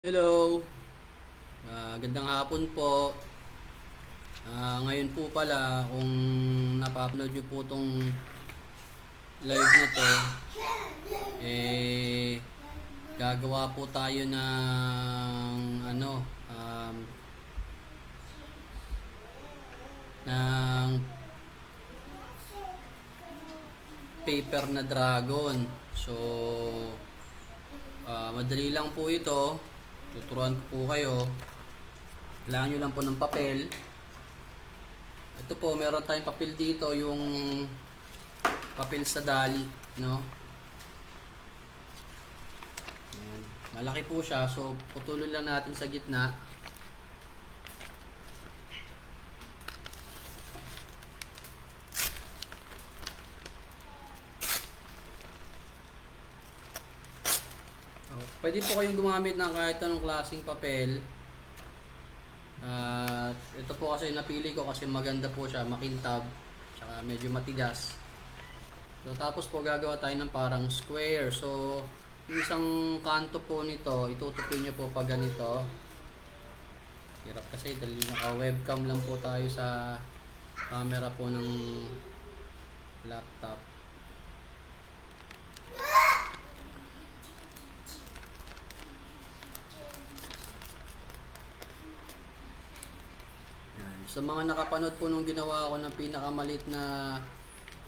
Hello. Ah, gandang hapon po. Ah, ngayon po pala kung napa-upload niyo po tong live na to eh gagawa po tayo ng ano um, ng paper na dragon. So ah, madali lang po ito. Tuturuan ko po kayo. Kailangan nyo lang po ng papel. Ito po, meron tayong papel dito, yung papel sa dali, no? Ayan. Malaki po siya, so putulin lang natin sa gitna. Oh, Pwede po kayong gumamit ng kahit anong klaseng papel. At ito po kasi napili ko kasi maganda po siya, makintab, tsaka medyo matigas. So, tapos po gagawa tayo ng parang square. So, isang kanto po nito, itutupin nyo po pag ganito. Hirap kasi dahil naka-webcam lang po tayo sa camera po ng laptop. Yan. Sa mga nakapanood po nung ginawa ko ng pinakamalit na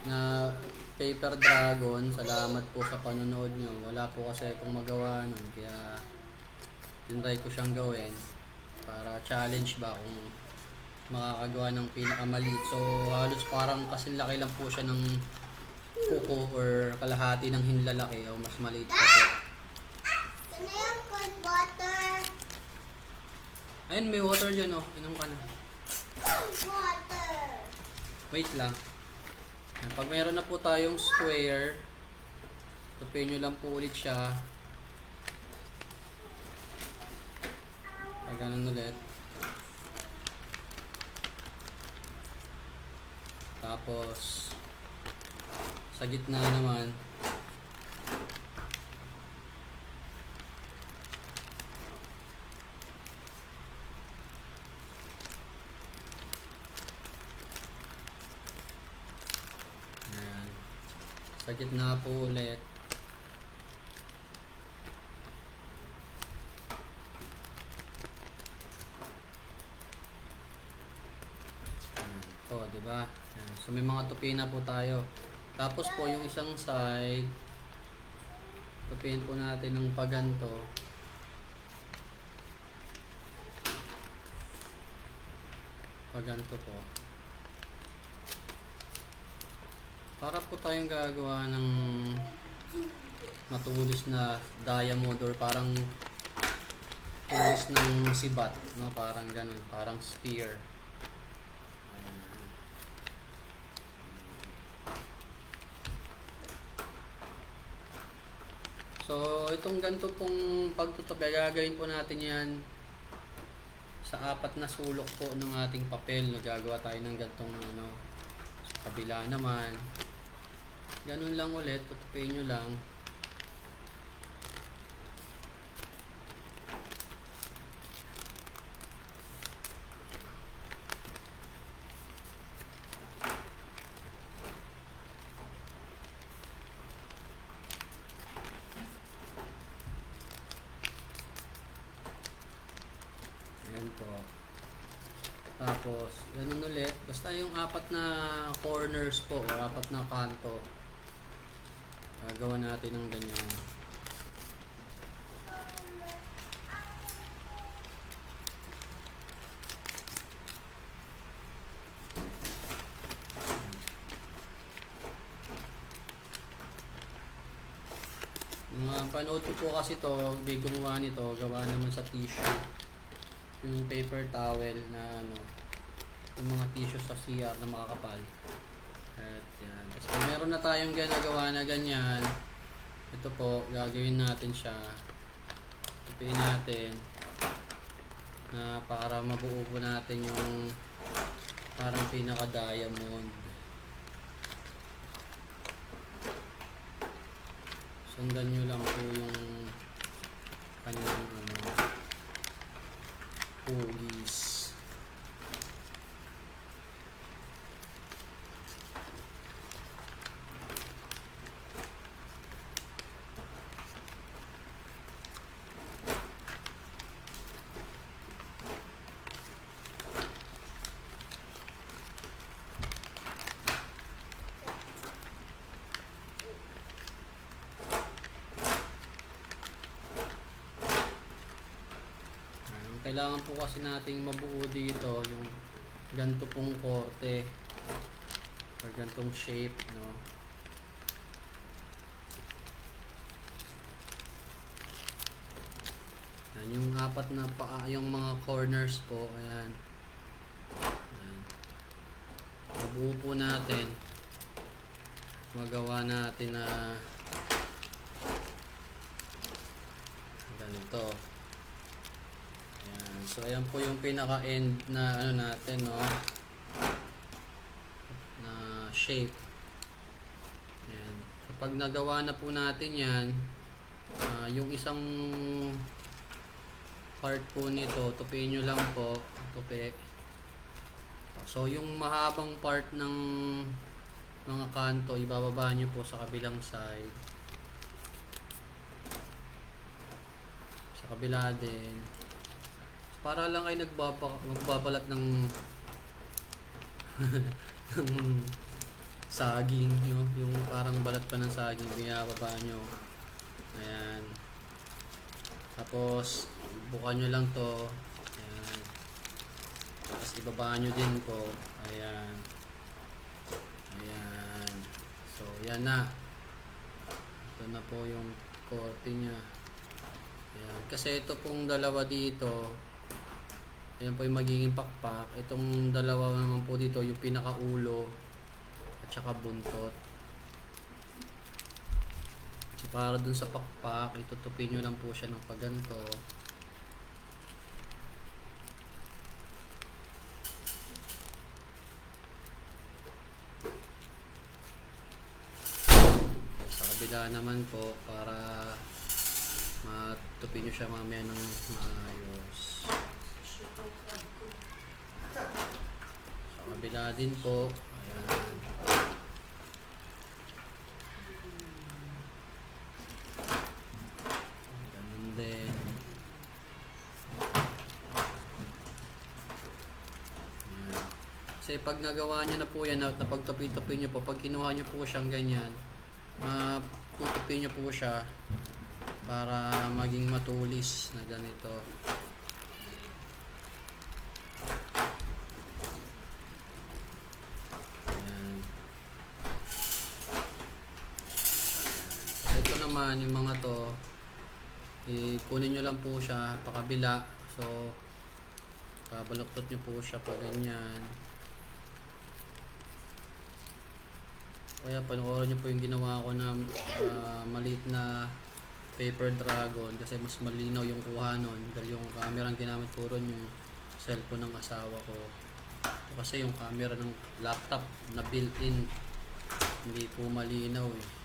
na paper dragon, salamat po sa panonood nyo. Wala po kasi akong magawa nun, kaya tinry ko siyang gawin para challenge ba kung makakagawa ng pinakamaliit. So halos parang kasi laki lang po siya ng kuko or kalahati ng hinlalaki o mas maliit pa po. Ayun, may water dyan oh. Inom ka na. Wait lang. Pag meron na po tayong square, tupin nyo lang po ulit siya. Pag ganun ulit. Tapos, sa gitna naman, Sa gitna po ulit. Ito, di ba? So may mga tupi na po tayo. Tapos po yung isang side, tupiin po natin ng paganto. Paganto po. Para po tayong gagawa ng matulis na diamond or parang tulis ng sibat, no? Parang ganun, parang. Ayan. So, itong ganito pong pagtutupi, gagawin po natin yan sa apat na sulok po ng ating papel. Nagagawa tayo ng gantong ano, sa kabila naman. Ganun lang ulit, tutupin nyo lang. Ayan po. Tapos, ganun ulit. Basta yung apat na corners po, o apat na kanto. Gagawa natin ng ganyan. Mga panood po kasi to, hindi gumawa nito, gawa naman sa tissue. Yung paper towel na ano, yung mga tissue sa CR na makakapal. At yan. Kung meron na tayong ginagawa na ganyan, ito po, gagawin natin siya. Tupiin natin na para mabuo po natin yung parang pinaka-diamond. Sundan nyo lang po yung kanyang ano, Hugis. Ang kailangan po kasi nating mabuo dito yung ganito pong korte or ganitong shape, no? Yan, yung apat na pa, yung mga corners po, ayan. Ayan. Mabuo po natin. Magawa natin na ganito. So, ayan po yung pinaka-end na ano natin, no? Na shape. Ayan. Kapag nagawa na po natin yan, ah, yung isang part po nito, tupiin nyo lang po. Tupi. So, yung mahabang part ng mga kanto, ibababa nyo po sa kabilang side. Sa kabila din. Para lang kayo nagbaba, magbabalat ng ng saging, no? yung parang balat pa ng saging, binababa nyo. Ayan. Tapos, bukan nyo lang to. Ayan. Tapos, ibaba nyo din po. Ayan. Ayan. So, yan na. Ito na po yung korte niya. Ayan. Kasi ito pong dalawa dito, ayan po yung magiging pakpak. Itong dalawa naman po dito, yung pinakaulo at saka buntot. So, para dun sa pakpak, itutupin nyo lang po siya ng paganto. Sa kabila naman po, para matupin nyo siya mamaya ng maayos. Sa kabila din po, ayan. Ganun din. Ayan. Kasi pag nagawa nyo na po yan, napagtupi-tupi nyo po, pag kinuha nyo po siyang ganyan, matutupi nyo po siya para maging matulis na ganito. Ayan. Ito naman, yung mga to, ikunin nyo lang po siya pakabila. So, babaluktot nyo po siya pa ganyan. Kaya panoorin nyo po yung ginawa ko na ah, maliit na paper dragon kasi mas malinaw yung kuha nun dahil yung camera ang ginamit ko ron yung cellphone ng asawa ko kasi yung camera ng laptop na built-in hindi po malinaw eh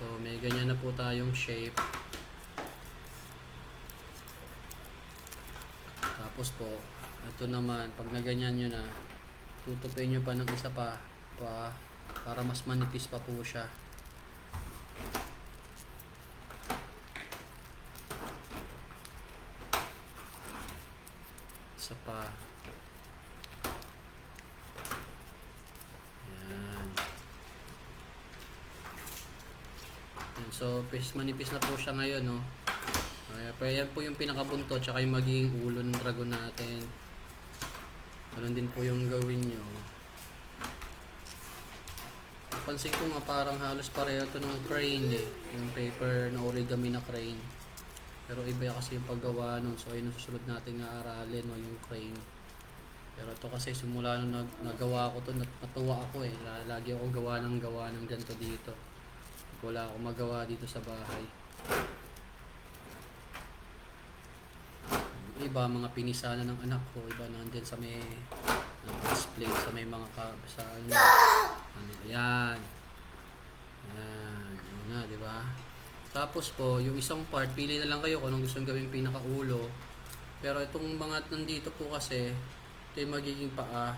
so may ganyan na po tayong shape tapos po ito naman pag naganyan nyo na tutupin nyo pa ng isa pa, pa para mas manipis pa po siya. Isa pa. So, pis, manipis na po siya ngayon, no? Kaya, pero yan po yung pinakabunto, tsaka yung magiging ulo ng dragon natin. Ganun din po yung gawin nyo. Pansin ko nga parang halos pareho to ng crane eh. Yung paper na origami na crane. Pero iba kasi yung paggawa nun. So ayun ang susunod natin nga aralin no, yung crane. Pero to kasi simula nung nag, nagawa ko to, nat- natuwa ako eh. La- Lagi ako gawa ng gawa ng ganito dito. Wala akong magawa dito sa bahay. iba mga pinisana ng anak ko iba nandyan sa may display sa may mga ka, sa ano ano yan yan yun na di ba Tapos po, yung isang part, pili na lang kayo kung anong gusto nyo gawing pinakaulo. Pero itong mga nandito po kasi, ito yung magiging paa.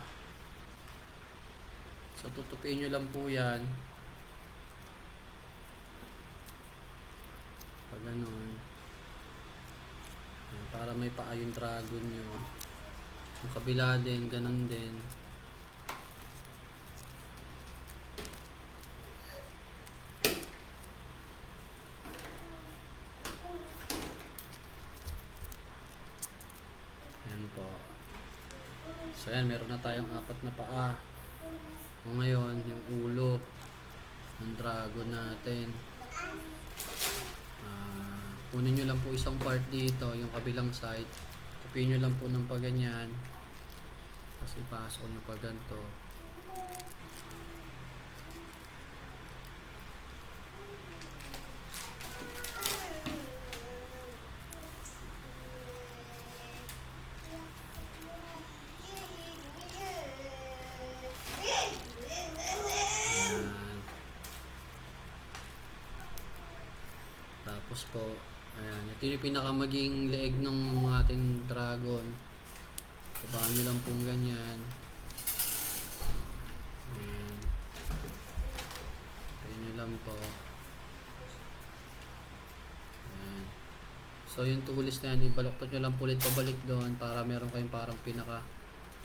So, tutupin nyo lang po yan. Pag ganun. Para may paa yung dragon nyo. Yung kabila din, ganun din. Ayan po. So ayan, meron na tayong apat na paa. Ngayon, yung ulo ng dragon natin. Kunin nyo lang po isang part dito, yung kabilang side. Tapin nyo lang po ng paganyan. Kasi pasok nyo pa ganito. Tapos po, ayan, ito yung pinakamaging leeg ng ating dragon. Tabahan nyo lang pong ganyan. Ayan. Tayo nyo lang po. Ayan. So yung tulis na yan, ibaloktot nyo lang po ulit pabalik doon para meron kayong parang pinaka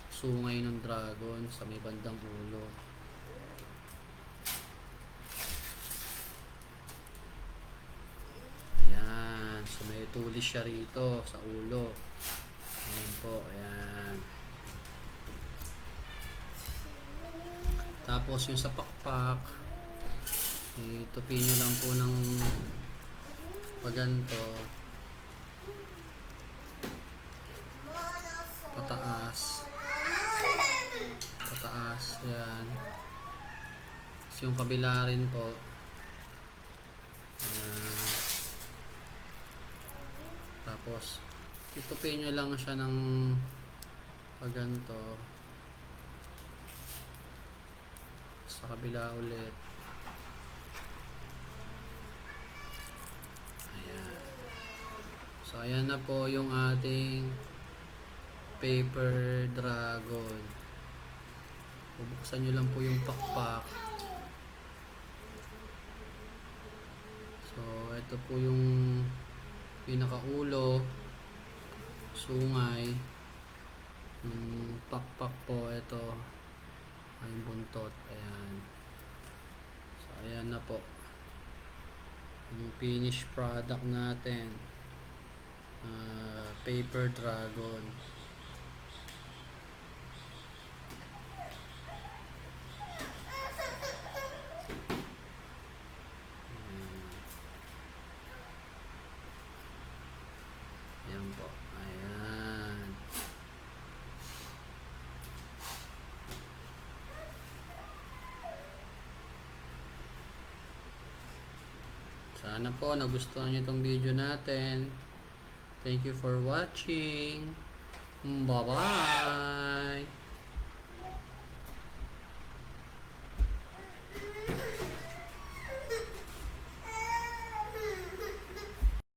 sungay ng dragon sa may bandang ulo. Ayan. So may tulis siya rito sa ulo. Ayan po. Ayan. Tapos yung sa pakpak, itupin nyo lang po ng paganto. Pataas. Pataas. Ayan. Tapos yung kabila rin po. Ayan. Tapos, itupin nyo lang siya ng paganto. Sa kabila ulit. Ayan. So, ayan na po yung ating paper dragon. Bubuksan nyo lang po yung pakpak. So, ito po yung pinakaulo, sungay, yung pakpak po, ito, ay buntot, ayan. So, ayan na po. Yung finished product natin, ah, paper dragon. Ayan. Ayan po. Ayan. Sana po nagustuhan nyo itong video natin. Thank you for watching. Bye-bye!